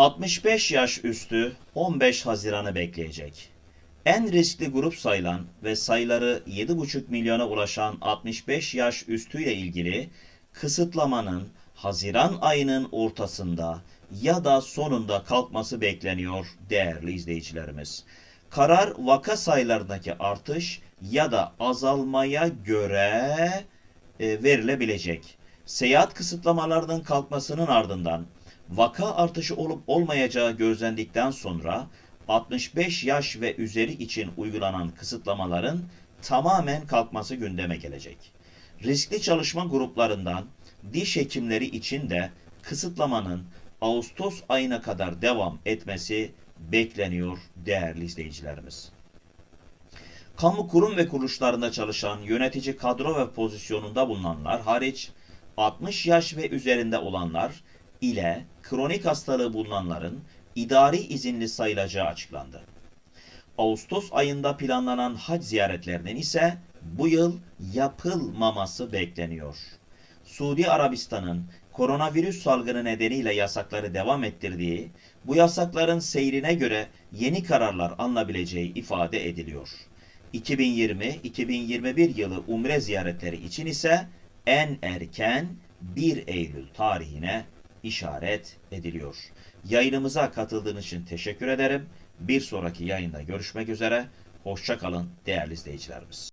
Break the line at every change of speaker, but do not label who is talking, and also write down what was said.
65 yaş üstü 15 Haziran'ı bekleyecek. En riskli grup sayılan ve sayıları 7,5 milyona ulaşan 65 yaş üstüyle ilgili kısıtlamanın Haziran ayının ortasında ya da sonunda kalkması bekleniyor değerli izleyicilerimiz. Karar vaka sayılarındaki artış ya da azalmaya göre e, verilebilecek. Seyahat kısıtlamalarının kalkmasının ardından vaka artışı olup olmayacağı gözlendikten sonra 65 yaş ve üzeri için uygulanan kısıtlamaların tamamen kalkması gündeme gelecek. Riskli çalışma gruplarından diş hekimleri için de kısıtlamanın Ağustos ayına kadar devam etmesi bekleniyor değerli izleyicilerimiz. Kamu kurum ve kuruluşlarında çalışan yönetici kadro ve pozisyonunda bulunanlar hariç 60 yaş ve üzerinde olanlar ile kronik hastalığı bulunanların idari izinli sayılacağı açıklandı. Ağustos ayında planlanan hac ziyaretlerinin ise bu yıl yapılmaması bekleniyor. Suudi Arabistan'ın koronavirüs salgını nedeniyle yasakları devam ettirdiği, bu yasakların seyrine göre yeni kararlar alınabileceği ifade ediliyor. 2020-2021 yılı umre ziyaretleri için ise en erken 1 Eylül tarihine işaret ediliyor. Yayınımıza katıldığınız için teşekkür ederim. Bir sonraki yayında görüşmek üzere. Hoşça kalın değerli izleyicilerimiz.